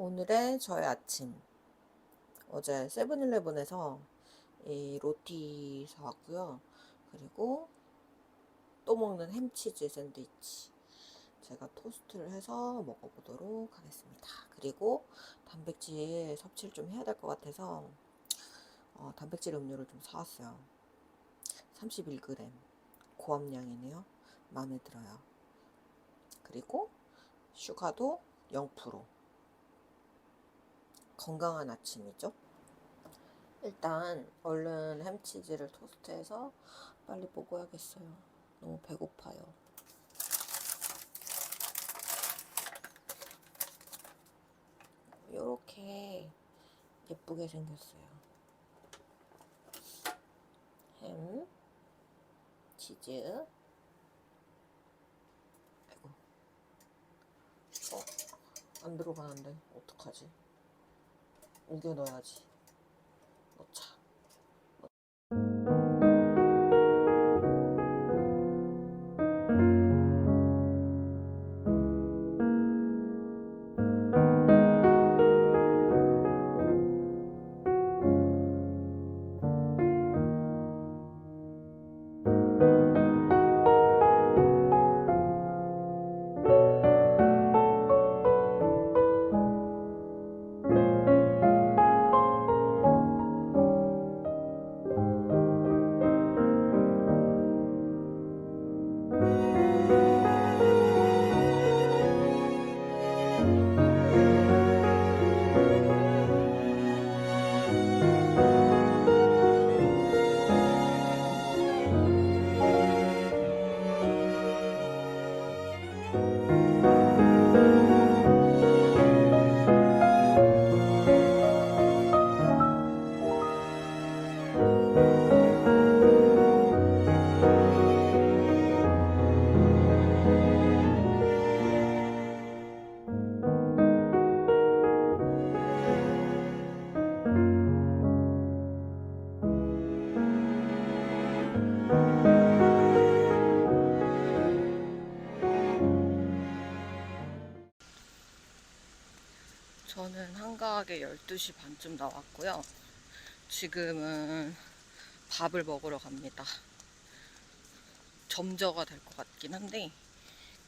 오늘의 저의 아침. 어제 세븐일레븐에서 이 로티 사왔고요. 그리고 또 먹는 햄치즈 샌드위치. 제가 토스트를 해서 먹어보도록 하겠습니다. 그리고 단백질 섭취를 좀 해야 될 것 같아서 어, 단백질 음료를 좀 사왔어요. 31g. 고함량이네요. 마음에 들어요. 그리고 슈가도 0%. 건강한 아침이죠. 일단 얼른 햄치즈를 토스트해서 빨리 먹어야겠어요. 너무 배고파요. 이렇게 예쁘게 생겼어요. 햄, 치즈. 아이고. 어, 안 들어가는데 어떡하지? 우겨 넣어야지. 넣자. 저는 한가하게 12시 반쯤 나왔고요. 지금은 밥을 먹으러 갑니다. 점저가 될 것 같긴 한데,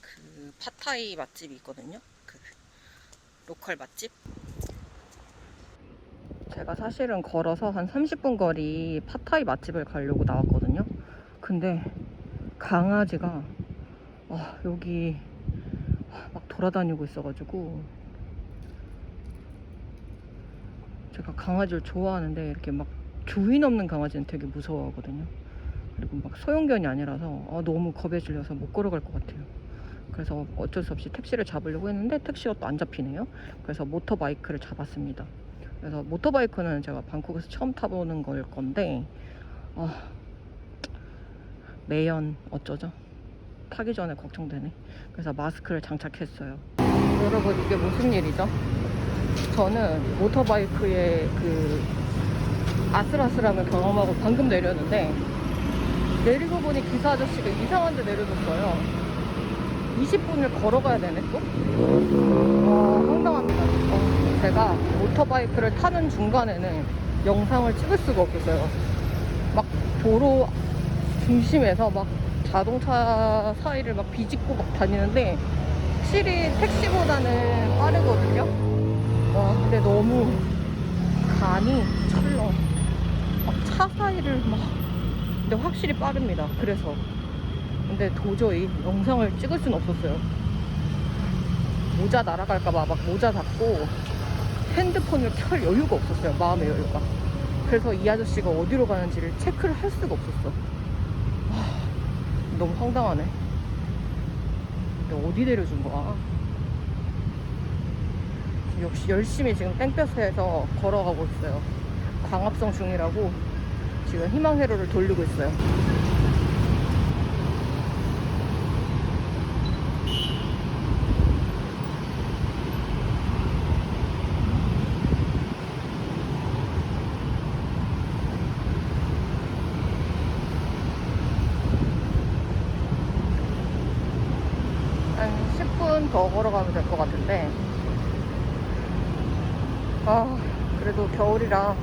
그 팟타이 맛집이 있거든요. 그 로컬 맛집. 제가 사실은 걸어서 한 30분 거리 팟타이 맛집을 가려고 나왔거든요. 근데 강아지가 아, 여기 막 돌아다니고 있어가지고 제가 강아지를 좋아하는데 이렇게 막 주인 없는 강아지는 되게 무서워하거든요. 그리고 막 소형견이 아니라서 아, 너무 겁에 질려서 못 걸어갈 것 같아요. 그래서 어쩔 수 없이 택시를 잡으려고 했는데 택시가 또 안 잡히네요. 그래서 모터바이크를 잡았습니다. 그래서 모터바이크는 제가 방콕에서 처음 타보는 걸 건데 아, 매연 어쩌죠? 타기 전에 걱정되네. 그래서 마스크를 장착했어요. 여러분 이게 무슨 일이죠? 저는 모터바이크의 그 아슬아슬함을 경험하고 방금 내렸는데 내리고 보니 기사 아저씨가 이상한 데 내려줬어요. 20분을 걸어가야 되네 또? 와 황당합니다. 어, 제가 모터바이크를 타는 중간에는 영상을 찍을 수가 없었어요. 막 도로 중심에서 막 자동차 사이를 막 비집고 막 다니는데 확실히 택시보다는 빠르거든요. 와 근데 너무 간이 철렁 막차 사이를 막. 근데 확실히 빠릅니다. 그래서. 근데 도저히 영상을 찍을 순 없었어요. 모자 날아갈까봐 막 모자 닫고 핸드폰을 켤 여유가 없었어요. 마음의 여유가. 그래서 이 아저씨가 어디로 가는지를 체크를 할 수가 없었어. 와, 너무 황당하네. 근데 어디 내려준 거야 역시 열심히 지금 땡볕에서 걸어가고 있어요. 광합성 중이라고 지금 희망회로를 돌리고 있어요. 한 10분 더 걸어가면 될 것 같은데 아, 그래도 겨울이라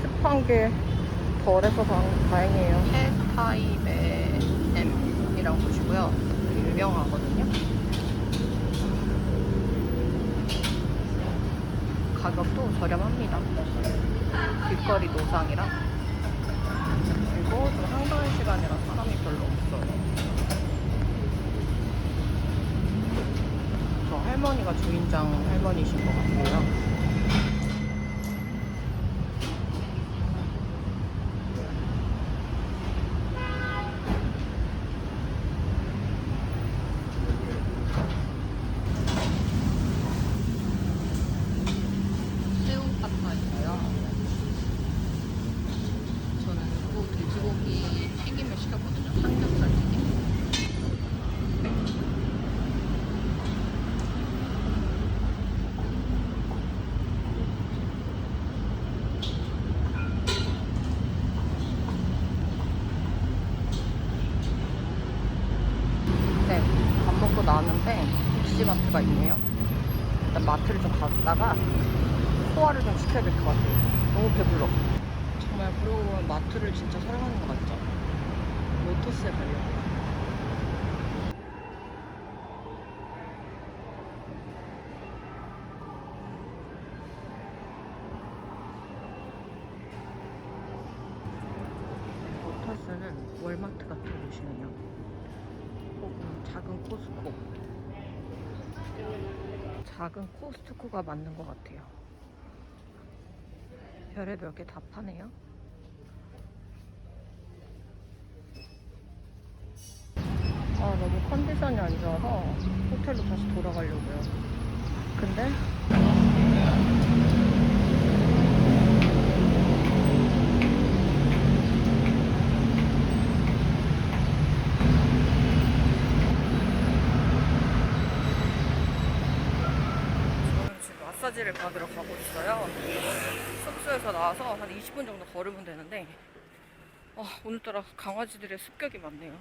습한 게 덜해서 다, 다행이에요. 캣타임의 M이라고 보시고요. 유명하거든요. 가격도 저렴합니다. 길거리 노상이라. 그리고 좀 한가한 시간이라 사람이 별로 없어요. 저 할머니가 주인장 할머니신 것 같고요. 새우 파타이고요. 저는 또 돼지고기 튀김을 시켰거든요. 삼겹살 튀김. 네, 밥 먹고 나왔는데 복지마트가 있네요. 일단 마트를 좀 갔다가 소화를 좀 시켜야 될 것 같아요. 너무 배불러. 정말 그러고 보면 마트를 진짜 사랑하는 것 같죠? 로터스에 가려고요. 로터스는 월마트 같은 곳이네요. 혹은 작은 코스코. 작은 코스트코가 맞는 것 같아요. 별의별 게 다 파네요. 아, 너무 컨디션이 안 좋아서 호텔로 다시 돌아가려고요. 근데 마사지를 받으러 가고 있어요. 숙소에서 나와서 한 20분 정도 걸으면 되는데, 아, 오늘따라 강아지들의 습격이 많네요.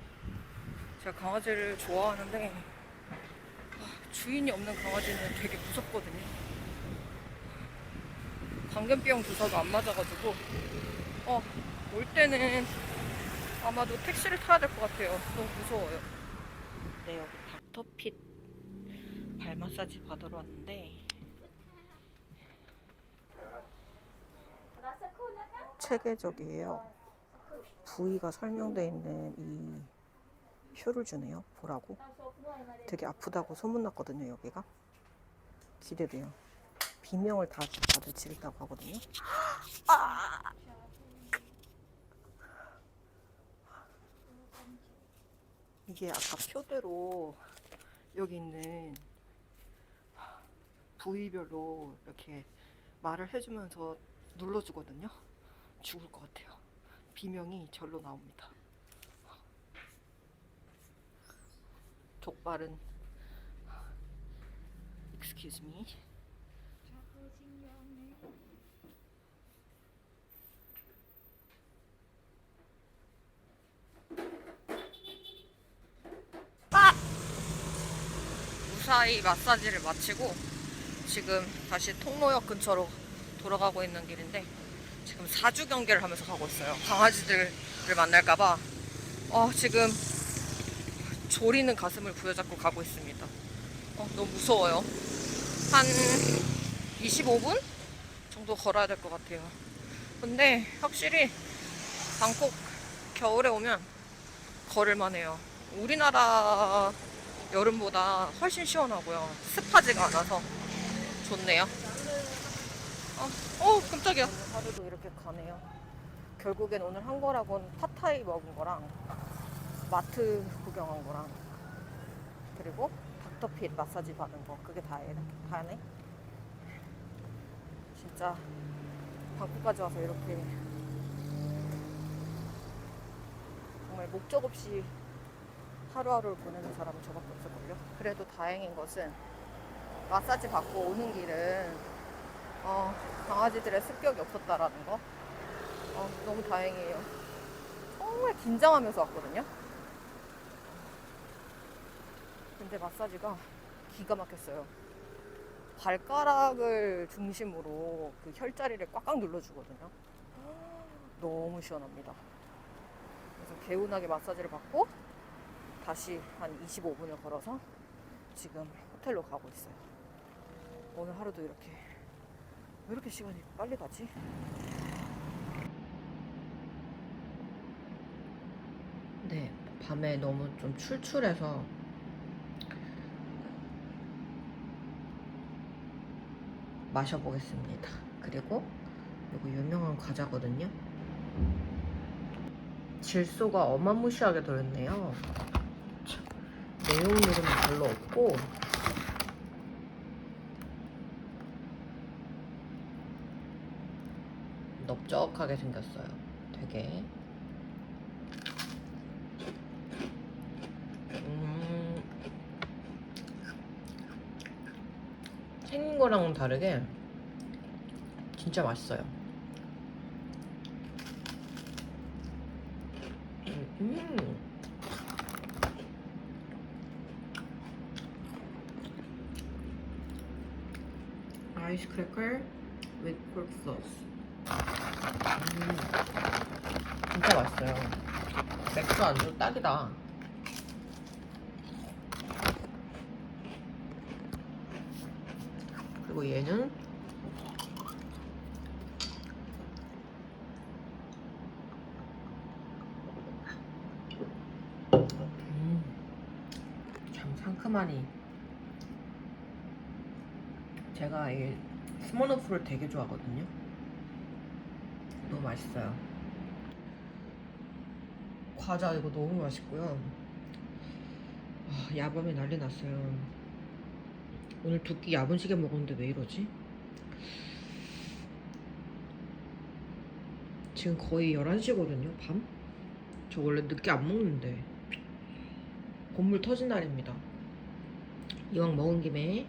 제가 강아지를 좋아하는데, 아, 주인이 없는 강아지는 되게 무섭거든요. 광견병 주사도 안 맞아가지고, 어, 올 때는 아마도 택시를 타야 될 것 같아요. 너무 무서워요. 네, 여기 닥터핏 발 마사지 받으러 왔는데 체계적이에요. 부위가 설명되어 있는 이 표를 주네요. 보라고. 되게 아프다고 소문났거든요. 여기가. 기대돼요. 비명을 다 다들 지른다고 하거든요. 아! 이게 아까 표대로 여기 있는 부위별로 이렇게 말을 해주면서 눌러주거든요. 죽을 것 같아요. 비명이 절로 나옵니다. 족발은 excuse me. 무사히 마사지를 마치고 지금 다시 통로역 근처로 돌아가고 있는 길인데 지금 사주 경계를 하면서 가고 있어요. 강아지들을 만날까봐 어, 지금 졸이는 가슴을 부여잡고 가고 있습니다. 어, 너무 무서워요. 한 25분 정도 걸어야 될 것 같아요. 근데 확실히 방콕 겨울에 오면 걸을만 해요. 우리나라 여름보다 훨씬 시원하고요. 습하지가 않아서 좋네요. 어, 어 깜짝이야. 하루도 이렇게 가네요. 결국엔 오늘 한 거라고는 팟타이 먹은 거랑 마트 구경한 거랑 그리고 닥터핏 마사지 받은 거 그게 다예, 다네. 진짜 방콕까지 와서 이렇게 정말 목적 없이 하루하루를 보내는 사람은 저밖에 없을걸요. 그래도 다행인 것은 마사지 받고 오는 길은 어, 강아지들의 습격이 없었다라는 거. 어, 너무 다행이에요. 정말 긴장하면서 왔거든요. 근데 마사지가 기가 막혔어요. 발가락을 중심으로 그 혈자리를 꽉꽉 눌러주거든요. 너무 시원합니다. 그래서 개운하게 마사지를 받고 다시 한 25분을 걸어서 지금 호텔로 가고 있어요. 오늘 하루도 이렇게 왜 이렇게 시간이 빨리 가지? 네, 밤에 너무 좀 출출해서 마셔보겠습니다. 그리고 이거 유명한 과자거든요. 질소가 어마무시하게 들었네요. 참, 내용물은 별로 없고 넓적하게 생겼어요. 되게. 음, 생긴 거랑은 다르게 진짜 맛있어요. 음. 아이스 크래커 with pork sauce. 음. 진짜 맛있어요. 맥주 안주 딱이다. 그리고 얘는 음, 참 상큼하니 제가 이 스모너프를 되게 좋아하거든요 너무 맛있어요 과자 이거 너무 맛있고요 아, 야밤에 난리 났어요 오늘 두 끼 야분시게 먹었는데 왜 이러지? 지금 거의 11시거든요, 밤? 저 원래 늦게 안 먹는데. 건물 터진 날입니다. 이왕 먹은 김에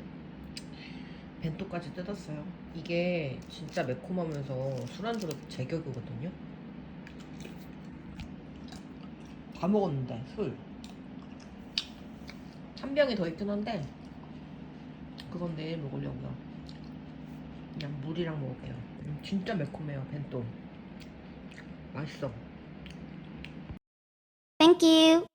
벤토까지 뜯었어요. 이게 진짜 매콤하면서 술안주로 제격이거든요. 다 먹었는데, 술. 한 병이 더 있긴 한데, 그건 내일 먹으려고요. 그냥 물이랑 먹을게요. 음, 진짜 매콤해요, 벤또. 맛있어. Thank you.